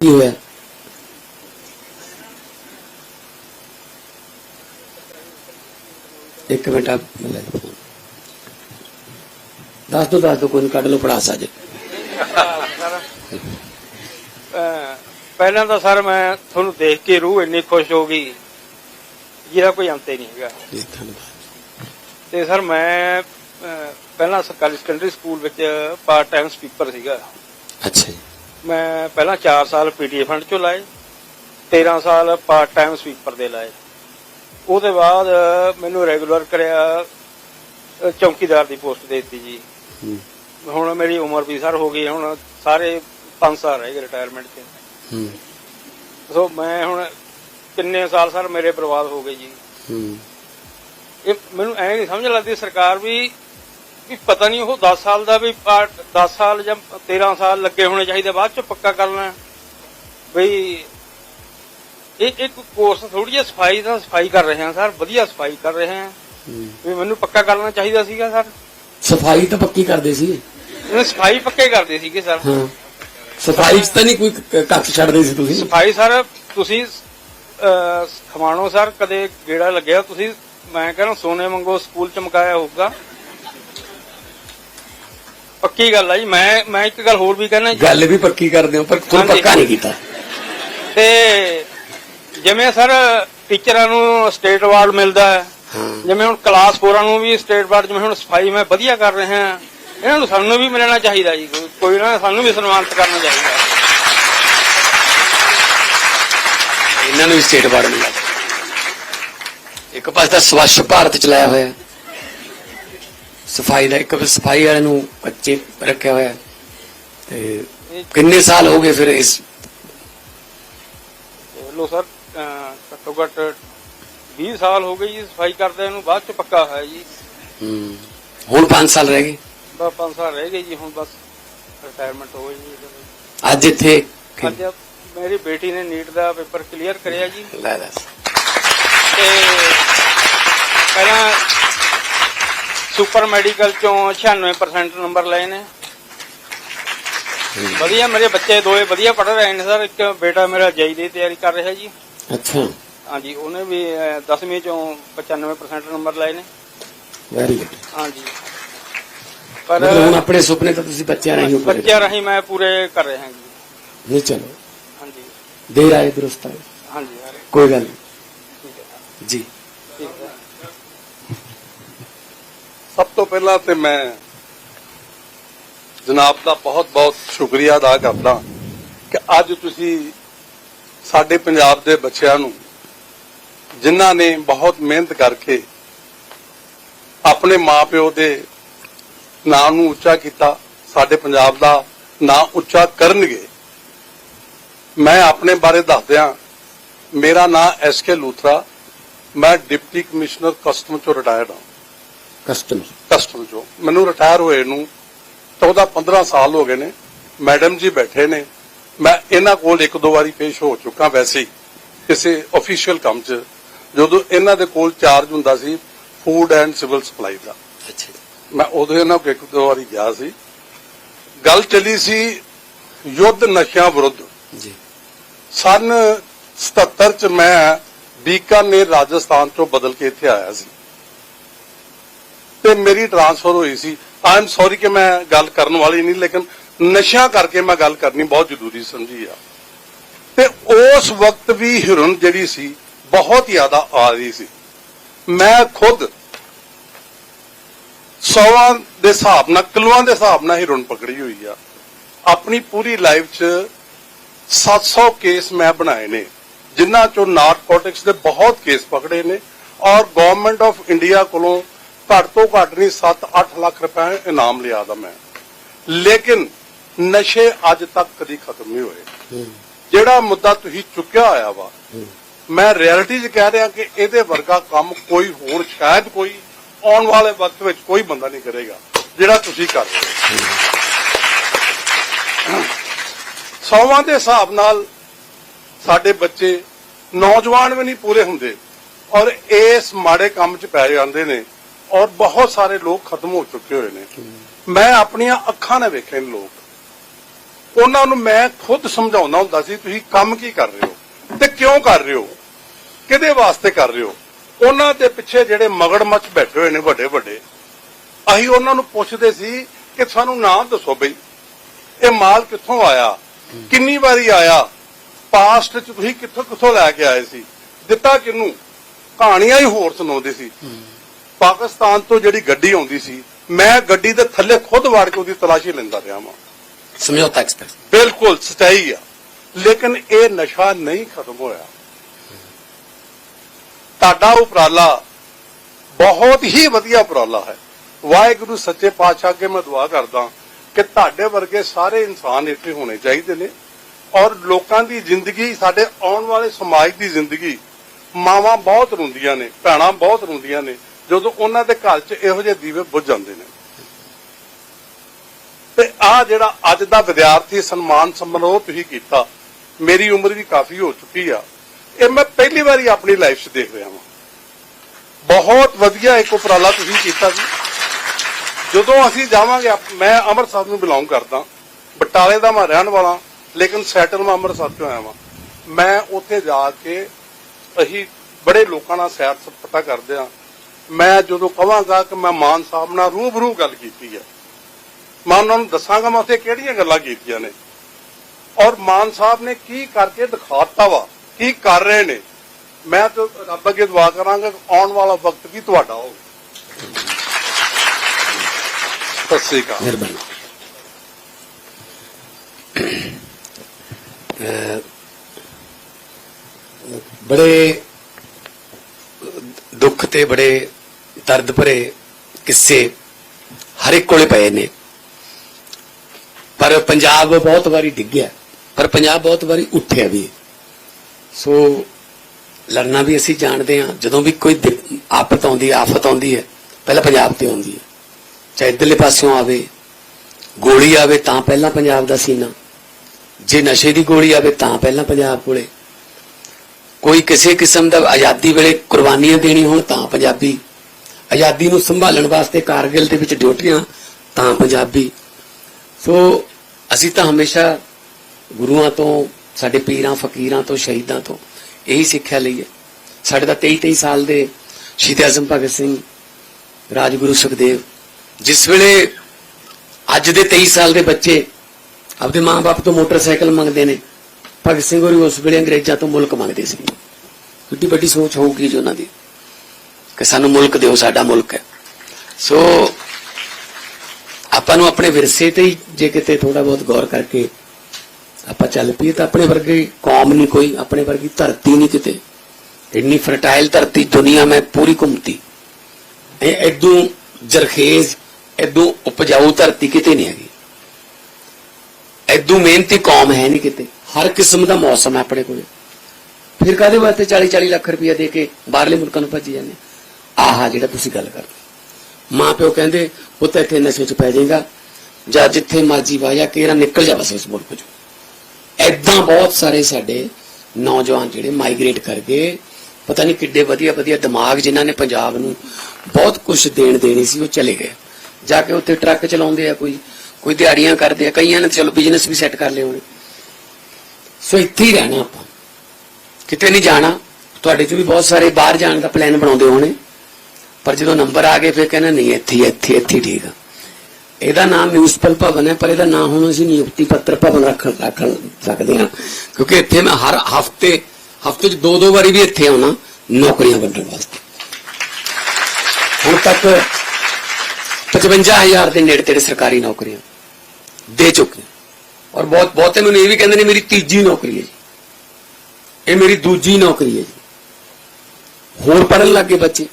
ਕੀ ਹੋਇਆ? ਇੱਕ minute phone. ਦੱਸ ਦੋ ਦੱਸ ਦੋ ਕੋਈ ਕੱਢ ਲਓ ਪੜਾ ਸਾਜੇ ਪਹਿਲਾਂ ਤਾਂ ਸਰ ਮੈਂ ਤੁਹਾਨੂੰ ਦੇਖ ਕੇ ਰੂਹ ਇੰਨੀ ਖੁਸ਼ ਹੋ ਗਈ। ਜਿਹਦਾ ਕੋਈ ਅੰਤ ਹੀ ਨਹੀਂ ਹੈਗਾ। ਜੀ ਧੰਨਵਾਦ। ਤੇ ਸਰ ਮੈਂ ਪਹਿਲਾਂ ਸਰਕਾਰੀ ਸੈਕੰਡਰੀ ਸਕੂਲ ਵਿੱਚ ਪਾਰਟ ਟਾਈਮ ਸਪੀਕਰ ਸੀਗਾ। ਅੱਛਾ ਜੀ। ਮੈਂ ਪਹਿਲਾਂ 4 ਸਾਲ ਪੀਟੀਏ ਫੰਡ ਚੋਂ ਲਾਏ 13 ਸਾਲ ਪਾਰਟ ਟਾਈਮ ਸਪੀਕਰ ਦੇ ਲਾਏ। ਉਹਦੇ ਬਾਅਦ ਮੈਨੂੰ ਰੈਗੂਲਰ ਕਰਿਆ ਚੌਕੀਦਾਰ ਦੀ ਪੋਸਟ ਦੇ ਦਿੱਤੀ ਜੀ। ਹੁਣ ਮੇਰੀ ਉਮਰ ਵੀ ਸਰ ਹੋ ਗਈ ਹੁਣ ਸਾਰੇ 5 ਸਾਲ ਰਹਿ ਗਏ ਰਿਟਾਇਰਮੈਂਟ ਹੂੰ। ਸੋ ਮੈਂ ਹੁਣ ਕਿੰਨੇ ਸਾਲ ਸਰ ਮੇਰੇ ਬਰਬਾਦ ਹੋ ਗਏ ਜੀ। ਇਹ ਮੈਨੂੰ ਐ ਨਹੀਂ ਸਮਝ ਲੱਗਦੀ ਸਰਕਾਰ ਵੀ ਵੀ ਪਤਾ ਨਹੀਂ ਉਹ 10 ਸਾਲ ਦਾ ਵੀ 10 ਸਾਲ ਜਾਂ 13 ਸਾਲ ਲੱਗੇ ਹੋਣੇ ਚਾਹੀਦੇ ਬਾਅਦ ਚ ਪੱਕਾ ਕਰਨਾ ਬਈ ਇਹ ਇੱਕ ਕੋਰਸ ਥੋੜੀ ਜਿਹੀ ਸਫ਼ਾਈ ਦਾ ਸਫ਼ਾਈ ਕਰ ਰਹੇ ਹਾਂ ਸਰ। ਵਧੀਆ ਸਫ਼ਾਈ ਕਰ ਰਹੇ ਹਾਂ। ਵੀ ਮੈਨੂੰ ਪੱਕਾ ਕਰਨਾ ਚਾਹੀਦਾ ਸੀਗਾ ਸਰ। ਸਫ਼ਾਈ ਤਾਂ ਪੱਕੀ ਕਰਦੇ ਸੀ। ਇਹ ਸਫ਼ਾਈ ਪੱਕੇ ਕਰਦੇ ਸੀਗੇ ਸਰ। ਹਾਂ। ਸਫ਼ਾਈ 'ਚ ਤਾਂ ਨਹੀਂ ਕੋਈ ਕੱਖ ਛੱਡਦੇ ਸੀ ਤੁਸੀਂ? ਸਫ਼ਾਈ ਸਰ ਤੁਸੀਂ ਖਮਾਣੋ ਸਰ। ਕਦੇ ਗੇੜਾ ਲੱਗਿਆ ਤੁਸੀਂ ਮੈਂ ਕਹਿੰਦਾ ਸੋਨੇ ਵਾਂਗੂ ਸਕੂਲ ਚਮਕਾਇਆ ਹੋਊਗਾ। ਪੱਕੀ ਗੱਲ ਆ ਜੀ ਮੈਂ ਮੈਂ ਇੱਕ ਗੱਲ ਹੋਰ ਵੀ ਕਹਿਣਾ ਜੀ। ਗੱਲ ਵੀ ਪੱਕੀ ਕਰਦੇ ਹੋ ਪਰ ਕੋਈ ਹਾਂਜੀ। ਪੱਕਾ ਨਹੀਂ ਕੀਤਾ। ਤੇ ਜਿਵੇਂ ਸਰ ਟੀਚਰਾਂ ਨੂੰ ਸਟੇਟ ਅਵਾਰਡ ਮਿਲਦਾ ਹੈ ਹਾਂ। ਜਿਵੇਂ ਹੁਣ ਕਲਾਸ 4 ਨੂੰ ਵੀ ਸਟੇਟ ਅਵਾਰਡ ਜਿਵੇਂ ਹੁਣ ਸਫ਼ਾਈ ਮੈਂ ਵਧੀਆ ਕਰ ਰਹੇ ਹਾਂ ਇਹਨਾਂ ਨੂੰ ਸਾਨੂੰ ਵੀ ਮਿਲਣਾ ਚਾਹੀਦਾ ਜੀ ਕੋਈ- ਕੋਈ ਨਾ ਸਾਨੂੰ ਵੀ ਸਨਮਾਨਿਤ ਕਰਨਾ ਚਾਹੀਦਾ ਇਹਨਾਂ ਨੂੰ ਵੀ ਸਟੇਟ ਅਵਾਰਡ ਮਿਲਿਆ। ਇੱਕ ਪਾਸੇ ਤਾਂ ਸਵੱਛ ਭਾਰਤ ਚਲਾਇਆ ਹੋਇਆ। ਸਫ਼ਾਈ ਦਾ ਇੱਕ ਸਫ਼ਾਈ ਵਾਲੇ ਨੂੰ ਕੱਚੇ ਰੱਖਿਆ ਹੋਇਆ ਹੈ। ਤੇ ਕਿੰਨੇ ਸਾਲ ਹੋ ਗਏ ਫਿਰ ਇਸ ਲੋ ਸਰ ਘੱਟੋ ਘੱਟ 20 ਸਾਲ ਹੋ ਗਏ ਜੀ ਸਫ਼ਾਈ ਕਰਦੇ ਨੂੰ ਬਾਅਦ ਚ ਪੱਕਾ ਹੋਇਆ ਜੀ। ਹਮ, ਹੁਣ 5 ਸਾਲ ਰਹਿ ਗਏ? ਬਸ 5 ਸਾਲ ਰਹਿ ਗਏ ਜੀ ਹੁਣ ਬਸ ਰਿਟਾਇਰਮੈਂਟ ਹੋ ਗਈ ਜੀ। ਅੱਜ ਇੱਥੇ ਅੱਜ ਮੇਰੀ ਬੇਟੀ ਨੇ ਨੀਟ ਦਾ ਪੇਪਰ ਕਲੀਅਰ ਕਰਿਆ ਜੀ। ਲੈ ਲੈ। ਤੇ ਪਹਿਲਾਂ ਸੁਪਰ ਮੈਡੀਕਲ ਚੋਂ 96% ਨੰਬਰ ਲਏ ਨੇ। ਵਧੀਆ ਮੇਰੇ ਬੱਚੇ ਦੋਏ ਵਧੀਆ ਪੜ੍ਹ ਰਹੇ ਨੇ ਸਰ। ਇੱਕ ਬੇਟਾ ਮੇਰਾ ਜੇਈ ਦੀ ਤਿਆਰੀ ਕਰ ਰਿਹਾ ਜੀ। ਅੱਛਾ। ਹਾਂਜੀ ਉਹਨੇ ਵੀ 10ਵੀਂ ਚੋਂ 95% ਨੰਬਰ ਲਏ ਨੇ। ਵੈਰੀ ਗੁੱਡ ਹਾਂਜੀ। ਪਰ ਹੁਣ ਆਪਣੇ ਸੁਪਨੇ ਤਾਂ ਤੁਸੀਂ ਬੱਚਿਆਂ ਰਾਹੀਂ ਉੱਪਰ ਬੱਚਿਆਂ ਰਾਹੀਂ ਮੈਂ ਪੂਰੇ ਕਰ ਰਿਹਾ ਜੀ। ਨਹੀਂ ਚਲੋ। ਹਾਂਜੀ। ਦੇਰ ਆਏ ਦਰੁਸਤ। ਆਏ ਹਾਂਜੀ। ਕੋਈ ਗੱਲ ਨਹੀਂ ਠੀਕ ਹੈ ਜੀ ਠੀਕ ਹੈ ਸਭ ਤੋਂ ਪਹਿਲਾਂ ਤੇ ਮੈਂ ਜਨਾਬ ਦਾ ਬਹੁਤ-ਬਹੁਤ ਸ਼ੁਕਰੀਆ ਅਦਾ ਕਰਦਾ ਕਿ ਅੱਜ ਤੁਸੀਂ ਸਾਡੇ ਪੰਜਾਬ ਦੇ ਬੱਚਿਆਂ ਨੂੰ, ਜਿਨ੍ਹਾਂ ਨੇ ਬਹੁਤ ਮਿਹਨਤ ਕਰਕੇ ਆਪਣੇ ਮਾਪਿਓ ਦੇ ਨਾਂ ਨੂੰ ਉੱਚਾ ਕੀਤਾ, ਸਾਡੇ ਪੰਜਾਬ ਦਾ ਨਾਂ ਉੱਚਾ ਕਰਨਗੇ। ਮੈਂ ਆਪਣੇ ਬਾਰੇ ਦੱਸਦਿਆਂ, ਮੇਰਾ ਨਾਂ ਐਸ ਕੇ ਲੂਥਰਾ, ਮੈਂ ਡਿਪਟੀ ਕਮਿਸ਼ਨਰ ਕਸਟਮ ਚੋਂ ਰਿਟਾਇਰਡ ਹਾਂ। ਕਸਟਮਰ ਕਸਟਮ ਚੋਂ ਮੈਨੂੰ ਰਿਟਾਇਰ ਹੋਏ ਨੂੰ 14 15 ਸਾਲ ਹੋ ਗਏ ਨੇ। ਮੈਡਮ ਜੀ ਬੈਠੇ ਨੇ। ਮੈਂ ਇਹਨਾਂ ਕੋਲ ਇੱਕ ਦੋ ਵਾਰੀ ਪੇਸ਼ ਹੋ ਚੁੱਕਾ ਵੈਸੇ ਕਿਸੇ ਅਫੀਸ਼ੀਅਲ ਕੰਮ 'ਚ ਜਦੋਂ ਇਹਨਾਂ ਦੇ ਕੋਲ ਚਾਰਜ ਹੁੰਦਾ ਸੀ ਫੂਡ ਐਂਡ ਸਿਵਲ ਸਪਲਾਈ ਦਾ। ਅੱਛਾ ਮੈਂ ਉਦੋਂ ਇਹਨਾਂ ਕੋਲ ਇੱਕ ਦੋ ਵਾਰੀ ਗਿਆ ਸੀ। ਗੱਲ ਚੱਲੀ ਸੀ ਯੁੱਧ ਨਸ਼ਿਆਂ ਵਿਰੁੱਧ। ਜੀ। ਸਨ 77 ਚ ਮੈਂ ਬੀਕਾਨੇਰ ਰਾਜਸਥਾਨ ਤੋਂ ਬਦਲ ਕੇ ਇੱਥੇ ਆਇਆ ਸੀ। ਤੇ ਮੇਰੀ ਟ੍ਰਾਂਸਫਰ ਹੋਈ ਸੀ। ਆਈ ਐਮ ਸੌਰੀ ਕਿ ਮੈਂ ਗੱਲ ਕਰਨ ਵਾਲੀ ਨਹੀਂ, ਲੇਕਿਨ ਨਸ਼ਿਆਂ ਕਰਕੇ ਮੈਂ ਗੱਲ ਕਰਨੀ ਬਹੁਤ ਜ਼ਰੂਰੀ ਸਮਝੀ ਆ। ਤੇ ਉਸ ਵਕਤ ਵੀ ਹਿਰਨ ਜਿਹੜੀ ਸੀ, ਬਹੁਤ ਜ਼ਿਆਦਾ ਆ ਰਹੀ ਸੀ। ਮੈਂ ਖੁਦ ਸੌਆਂ ਦੇ ਹਿਸਾਬ ਨਾਲ, ਕਿਲੋਆਂ ਦੇ ਹਿਸਾਬ ਨਾਲ ਹਿਰਨ ਪਕੜੀ ਹੋਈ ਆ। ਆਪਣੀ ਪੂਰੀ ਲਾਈਫ 'ਚ 700 ਕੇਸ ਮੈਂ ਬਣਾਏ ਨੇ, ਜਿਨ੍ਹਾਂ ਚੋਂ ਨਾਰਕੋਟਿਕਸ ਦੇ ਬਹੁਤ ਕੇਸ ਪਕੜੇ ਨੇ ਔਰ ਗਵਰਨਮੈਂਟ ਆਫ ਇੰਡੀਆ ਕੋਲੋਂ ਘੱਟ ਤੋਂ ਘੱਟ ਨਹੀਂ 7-8 ਲੱਖ ਰੁਪਏ ਇਨਾਮ ਲਿਆ ਦਾ ਮੈਂ। ਲੇਕਿਨ ਨਸ਼ੇ ਅੱਜ ਤੱਕ ਕਦੀ ਖਤਮ ਨਹੀਂ ਹੋਏ। ਜਿਹੜਾ ਮੁੱਦਾ ਤੁਸੀਂ ਚੁੱਕਿਆ ਹੋਇਆ ਵਾ ਮੈਂ ਰਿਐਲਿਟੀ 'ਚ ਕਹਿ ਰਿਹਾ ਕਿ ਇਹਦੇ ਵਰਗਾ ਕੰਮ ਕੋਈ ਹੋਰ ਸ਼ਾਇਦ ਕੋਈ ਆਉਣ ਵਾਲੇ ਵਕਤ ਵਿੱਚ ਕੋਈ ਬੰਦਾ ਨਹੀਂ ਕਰੇਗਾ ਜਿਹੜਾ ਤੁਸੀਂ ਕਰ ਰਹੇ ਸੌਵਾਂ ਦੇ ਹਿਸਾਬ ਨਾਲ ਸਾਡੇ ਬੱਚੇ ਨੌਜਵਾਨ ਵੀ ਨਹੀਂ ਪੂਰੇ ਹੁੰਦੇ ਔਰ ਇਸ ਮਾੜੇ ਕੰਮ 'ਚ ਪੈ ਜਾਂਦੇ ਨੇ। ਔਰ ਬਹੁਤ ਸਾਰੇ ਲੋਕ ਖਤਮ ਹੋ ਚੁੱਕੇ ਹੋਏ ਨੇ। ਮੈਂ ਆਪਣੀਆਂ ਅੱਖਾਂ ਨਾਲ ਵੇਖੇ ਨੇ ਲੋਕ। ਉਹਨਾਂ ਨੂੰ ਮੈਂ ਖੁਦ ਸਮਝਾਉਂਦਾ ਹੁੰਦਾ ਸੀ, ਤੁਸੀਂ ਕੰਮ ਕੀ ਕਰ ਰਹੇ ਹੋ? ਤੇ ਕਿਉਂ ਕਰ ਰਹੇ ਹੋ? ਕਿਹਦੇ ਵਾਸਤੇ ਕਰ ਰਹੇ ਹੋ? ਉਹਨਾਂ ਦੇ ਪਿੱਛੇ ਜਿਹੜੇ ਮਗਰਮੱਛ ਬੈਠੇ ਹੋਏ ਨੇ ਵੱਡੇ ਵੱਡੇ ਅਸੀਂ ਉਹਨਾਂ ਨੂੰ ਪੁੱਛਦੇ ਸੀ ਕਿ ਸਾਨੂੰ ਨਾਮ ਦੱਸੋ ਬਈ, ਇਹ ਮਾਲ ਕਿੱਥੋਂ ਆਇਆ? ਕਿੰਨੀ ਵਾਰੀ ਆਇਆ? ਪਾਸਟ ਚ ਤੁਸੀਂ ਕਿੱਥੋਂ ਕਿੱਥੋਂ ਲੈ ਕੇ ਆਏ ਸੀ? ਦਿੱਤਾ ਕਿਹਨੂੰ? ਕਹਾਣੀਆਂ ਹੀ ਹੋਰ ਸੁਣਾਉਂਦੇ ਸੀ। ਪਾਕਿਸਤਾਨ ਤੋਂ ਜਿਹੜੀ ਗੱਡੀ ਆਉਂਦੀ ਸੀ ਮੈਂ ਗੱਡੀ ਦੇ ਥੱਲੇ ਖੁਦ ਵੜ ਕੇ ਉਹਦੀ ਤਲਾਸ਼ੀ ਲੈਂਦਾ ਰਿਹਾ ਹਾਂ ਸਮਝੌਤਾ ਐਕਸਪ੍ਰੈਸ। ਬਿਲਕੁਲ ਸਚਾਈ ਆ। ਲੇਕਿਨ ਇਹ ਨਸ਼ਾ ਨਹੀਂ ਖਤਮ ਹੋਇਆ। ਤੁਹਾਡਾ ਉਪਰਾਲਾ ਬਹੁਤ ਹੀ ਵਧੀਆ ਉਪਰਾਲਾ ਹੈ। ਵਾਹਿਗੁਰੂ ਸੱਚੇ ਪਾਤਸ਼ਾਹ ਅੱਗੇ ਮੈਂ ਦੁਆ ਕਰਦਾ ਕਿ ਤੁਹਾਡੇ ਵਰਗੇ ਸਾਰੇ ਇਨਸਾਨ ਇੱਥੇ ਹੋਣੇ ਚਾਹੀਦੇ ਨੇ ਔਰ ਲੋਕਾਂ ਦੀ ਜ਼ਿੰਦਗੀ ਸਾਡੇ ਆਉਣ ਵਾਲੇ ਸਮਾਜ ਦੀ ਜ਼ਿੰਦਗੀ ਮਾਵਾਂ ਬਹੁਤ ਰੋਂਦੀਆਂ ਨੇ ਭੈਣਾਂ ਬਹੁਤ ਰੋਂਦੀਆਂ ਨੇ ਜਦੋਂ ਉਹਨਾਂ ਦੇ ਘਰ 'ਚ ਇਹੋ ਜਿਹੇ ਦੀਵੇ ਬੁੱਝ ਜਾਂਦੇ ਨੇ। ਤੇ ਆ ਜਿਹੜਾ ਅੱਜ ਦਾ ਵਿਦਿਆਰਥੀ ਸਨਮਾਨ ਸਮਾਰੋਹ ਤੁਸੀਂ ਕੀਤਾ, ਮੇਰੀ ਉਮਰ ਵੀ ਕਾਫੀ ਹੋ ਚੁੱਕੀ ਆ। ਇਹ ਮੈਂ ਪਹਿਲੀ ਵਾਰੀ ਆਪਣੀ ਲਾਈਫ 'ਚ ਦੇਖ ਰਿਹਾ ਹਾਂ ਬਹੁਤ ਵਧੀਆ ਇੱਕ ਉਪਰਾਲਾ ਤੁਸੀਂ ਕੀਤਾ ਸੀ। ਜਦੋਂ ਅਸੀਂ ਜਾਵਾਂਗੇ ਮੈਂ ਅੰਮ੍ਰਿਤਸਰ ਨੂੰ ਬਿਲੋਂਗ ਕਰਦਾ, ਬਟਾਲੇ ਦਾ ਮੈਂ ਰਹਿਣ ਵਾਲਾ, ਲੇਕਿਨ ਸੈਟਲ ਮੈਂ ਅੰਮ੍ਰਿਤਸਰ ਤੋਂ ਆਇਆ ਹਾਂ ਮੈਂ ਉੱਥੇ ਜਾ ਕੇ ਅਸੀਂ ਬੜੇ ਲੋਕਾਂ ਨਾਲ ਸੈਰ ਸਪਾਟਾ ਕਰਦੇ ਆ। ਮੈਂ ਜਦੋਂ ਕਵਾਂਗਾ ਕਿ ਮੈਂ ਮਾਨ ਸਾਹਿਬ ਨਾਲ ਰੂਬਰੂ ਗੱਲ ਕੀਤੀ ਹੈ, ਮੈਂ ਉਹਨਾਂ ਨੂੰ ਦੱਸਾਂਗਾ ਮੈਂ ਉੱਥੇ ਕਿਹੜੀਆਂ ਗੱਲਾਂ ਕੀਤੀਆਂ ਨੇ। ਔਰ ਮਾਨ ਸਾਹਿਬ ਨੇ ਕੀ ਕਰਕੇ ਦਿਖਾਤਾ ਵਾ, ਕੀ ਕਰ ਰਹੇ ਨੇ, ਮੈਂ ਤਾਂ ਰੱਬ ਅੱਗੇ ਦੁਆ ਕਰਾਂਗਾ ਆਉਣ ਵਾਲਾ ਵਕਤ ਵੀ ਤੁਹਾਡਾ ਹੋਵੇ। ਸਤਿ ਸ੍ਰੀ ਅਕਾਲ। ਮਿਹਰਬਾਨੀ। ਬੜੇ ਦੁੱਖ ਤੇ ਬੜੇ ਦਰਦ ਭਰੇ ਕਿੱਸੇ ਹਰ ਇੱਕ ਕੋਲੇ ਪਏ ਨੇ। ਪਰ ਪੰਜਾਬ ਬਹੁਤ ਵਾਰੀ ਡਿੱਗਿਆ, ਪਰ ਪੰਜਾਬ ਬਹੁਤ ਵਾਰੀ ਉੱਠਿਆ ਵੀ। ਸੋ ਲੜਨਾ ਵੀ ਅਸੀਂ ਜਾਣਦੇ ਹਾਂ, ਜਦੋਂ ਵੀ ਕੋਈ ਆਫਤ ਆਉਂਦੀ ਆਫਤ ਆਉਂਦੀ ਹੈ, ਪਹਿਲਾਂ ਪੰਜਾਬ ਤੇ ਆਉਂਦੀ ਹੈ। ਚਾਹੇ ਇੱਧਰਲੇ ਪਾਸਿਓਂ ਆਵੇ, ਗੋਲੀ ਆਵੇ ਤਾਂ ਪਹਿਲਾਂ ਪੰਜਾਬ ਦਾ ਸੀਨਾ। ਜੇ ਨਸ਼ੇ ਦੀ ਗੋਲੀ ਆਵੇ ਤਾਂ ਪਹਿਲਾਂ ਪੰਜਾਬ ਕੋਲੇ। ਕੋਈ ਕਿਸੇ ਕਿਸਮ ਦਾ ਆਜ਼ਾਦੀ ਵੇਲੇ ਕੁਰਬਾਨੀਆਂ ਦੇਣੀ ਹੋਣ ਤਾਂ ਪੰਜਾਬੀ ਆਜ਼ਾਦੀ ਨੂੰ ਸੰਭਾਲਣ ਵਾਸਤੇ ਕਾਰਗਿਲ ਦੇ ਵਿੱਚ ਡਿਊਟੀਆਂ, ਤਾਂ ਪੰਜਾਬੀ। ਸੋ ਅਸੀਂ ਤਾਂ ਹਮੇਸ਼ਾ ਗੁਰੂਆਂ ਤੋਂ, ਸਾਡੇ ਪੀਰਾਂ, ਫਕੀਰਾਂ ਤੋਂ, ਸ਼ਹੀਦਾਂ ਤੋਂ ਇਹੀ ਸਿੱਖਿਆ ਲਈ ਹੈ। ਸਾਡੇ ਤਾਂ 23 23 ਸਾਲ ਦੇ ਸ਼ਹੀਦ ਆਜ਼ਮ ਭਗਤ ਸਿੰਘ, ਰਾਜਗੁਰੂ ਸੁਖਦੇਵ, ਜਿਸ ਵੇਲੇ ਅੱਜ ਦੇ 23 ਸਾਲ ਦੇ ਬੱਚੇ ਆਪਦੇ ਮਾਂ-ਬਾਪ ਤੋਂ ਮੋਟਰਸਾਈਕਲ ਮੰਗਦੇ ਨੇ, ਭਗਤ ਸਿੰਘ ਹੋਰੀ ਉਸ ਵੇਲੇ ਅੰਗਰੇਜ਼ਾਂ ਤੋਂ ਮੁਲਕ ਮੰਗਦੇ ਸੀ। ਕਿੱਡੀ ਵੱਡੀ ਸੋਚ ਹੋਊਗੀ ਜੀ ਉਹਨਾਂ ਦੀ। ਕਿ ਸਾਨੂੰ ਮੁਲਕ ਦਿਓ, ਸਾਡਾ ਮੁਲਕ ਹੈ। ਸੋ ਆਪਾਂ ਨੂੰ ਆਪਣੇ ਵਿਰਸੇ ਤੇ ਹੀ ਜੇ ਕਿਤੇ ਥੋੜਾ ਬਹੁਤ ਗੌਰ ਕਰਕੇ ਆਪਾਂ ਚੱਲ ਪਈਏ ਤਾਂ ਆਪਣੇ ਵਰਗੀ ਕੌਮ ਨਹੀਂ ਕੋਈ, ਆਪਣੇ ਵਰਗੀ ਧਰਤੀ ਨਹੀਂ ਕਿਤੇ। ਇੰਨੀ ਫਰਟਾਈਲ ਧਰਤੀ, ਦੁਨੀਆ ਮੈਂ ਪੂਰੀ ਘੁੰਮਤੀ। ਇਹ ਐਦੋਂ ਜਰਖੇਜ਼ ਐਦੋਂ ਉਪਜਾਊ ਧਰਤੀ ਕਿਤੇ ਨਹੀਂ ਹੈਗੀ। ਐਦੋਂ ਮਿਹਨਤੀ ਕੌਮ ਹੈ ਨਹੀਂ ਕਿਤੇ। ਹਰ ਕਿਸਮ ਦਾ ਮੌਸਮ ਹੈ ਆਪਣੇ ਕੋਲ। ਫਿਰ ਕਾਦੇ ਵਾਸਤੇ 40 40 ਲੱਖ ਰੁਪਇਆ ਦੇ ਕੇ ਬਾਹਰਲੇ ਮੁਲਕਾਂ ਨੂੰ ਭੱਜੀ ਜਾਂਦੇ? ਆਹ ਜਿਹੜਾ ਤੁਸੀਂ ਗੱਲ ਕਰਦੇ ਮਾਂ ਪਿਓ ਕਹਿੰਦੇ, ਪੁੱਤ ਇੱਥੇ ਨਸ਼ੇ 'ਚ ਪੈ ਜਾਏਗਾ। ਜਾਂ ਜਿੱਥੇ ਮਰਜ਼ੀ ਵਾਇਆ ਕੇਰਾ ਨਿਕਲ ਜਾ ਬਸ ਇਸ ਮੁਲਕ 'ਚੋਂ। ਐਦਾਂ ਬਹੁਤ ਸਾਰੇ ਸਾਡੇ ਨੌਜਵਾਨ ਜਿਹੜੇ ਮਾਈਗ੍ਰੇਟ ਕਰ ਗਏ। ਪਤਾ ਨਹੀਂ ਕਿੱਡੇ ਵਧੀਆ ਵਧੀਆ ਦਿਮਾਗ ਜਿਨ੍ਹਾਂ ਨੇ ਪੰਜਾਬ ਨੂੰ ਬਹੁਤ ਕੁਝ ਦੇਣ ਦੇਣੀ ਸੀ, ਉਹ ਚਲੇ ਗਏ। ਜਾ ਕੇ ਉੱਥੇ ਟਰੱਕ ਚਲਾਉਂਦੇ ਆ ਕੋਈ ਕੋਈ ਦਿਹਾੜੀਆਂ ਕਰਦੇ ਆ। ਕਈਆਂ ਨੇ ਚਲੋ ਬਿਜ਼ਨਸ ਵੀ ਸੈੱਟ ਕਰ ਲਏ ਹੋਣੇ। ਸੋ ਇੱਥੇ ਹੀ ਰਹਿਣਾ ਆਪਾਂ। ਕਿਤੇ ਨਹੀਂ ਜਾਣਾ। ਤੁਹਾਡੇ ਚ ਵੀ ਬਹੁਤ ਸਾਰੇ ਬਾਹਰ ਜਾਣ ਦਾ ਪਲਾਨ ਬਣਾਉਂਦੇ ਹੋਣੇ। ਪਰ ਜਦੋਂ ਨੰਬਰ ਆ ਗਏ, ਫਿਰ ਕਹਿੰਦੇ ਨਹੀਂ, ਇੱਥੇ ਇੱਥੇ ਇੱਥੇ ਠੀਕ ਆ। ਇਹਦਾ ਨਾਮ ਮਿਊਨਿਸਪਲ ਭਵਨ ਹੈ, ਪਰ ਇਹਦਾ ਨਾਮ ਹੁਣ ਅਸੀਂ ਨਿਯੁਕਤੀ ਪੱਤਰ ਭਵਨ ਰੱਖ ਰੱਖ ਸਕਦੇ ਹਾਂ। ਕਿਉਂਕਿ ਇੱਥੇ ਮੈਂ ਹਰ ਹਫ਼ਤੇ ਹਫ਼ਤੇ 'ਚ ਦੋ ਦੋ ਵਾਰੀ ਵੀ ਇੱਥੇ ਆਉਣਾ, ਨੌਕਰੀਆਂ ਵੰਡਣ ਵਾਸਤੇ। ਹੁਣ ਤੱਕ 55000 ਦੇ ਨੇੜੇ ਤੇੜੇ ਸਰਕਾਰੀ ਨੌਕਰੀਆਂ ਦੇ ਚੁੱਕੇ ਔਰ ਬਹੁਤ, ਬਹੁਤੇ ਮੈਨੂੰ ਇਹ ਵੀ ਕਹਿੰਦੇ ਨੇ, ਮੇਰੀ ਤੀਜੀ ਨੌਕਰੀ ਹੈ ਜੀ। ਇਹ ਮੇਰੀ ਦੂਜੀ ਨੌਕਰੀ ਹੈ ਜੀ। ਹੋਰ ਪੜਨ ਲੱਗੇ ਬੱਚੇ।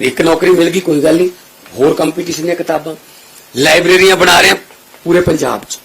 ਇੱਕ ਨੌਕਰੀ ਮਿਲ ਗਈ, ਕੋਈ ਗੱਲ ਨਹੀਂ। ਹੋਰ ਕੰਪੀਟੀਸ਼ਨ ਦੀਆਂ ਕਿਤਾਬਾਂ। ਲਾਇਬ੍ਰੇਰੀਆਂ ਬਣਾ ਰਹੇ ਆ ਪੂਰੇ ਪੰਜਾਬ 'ਚ।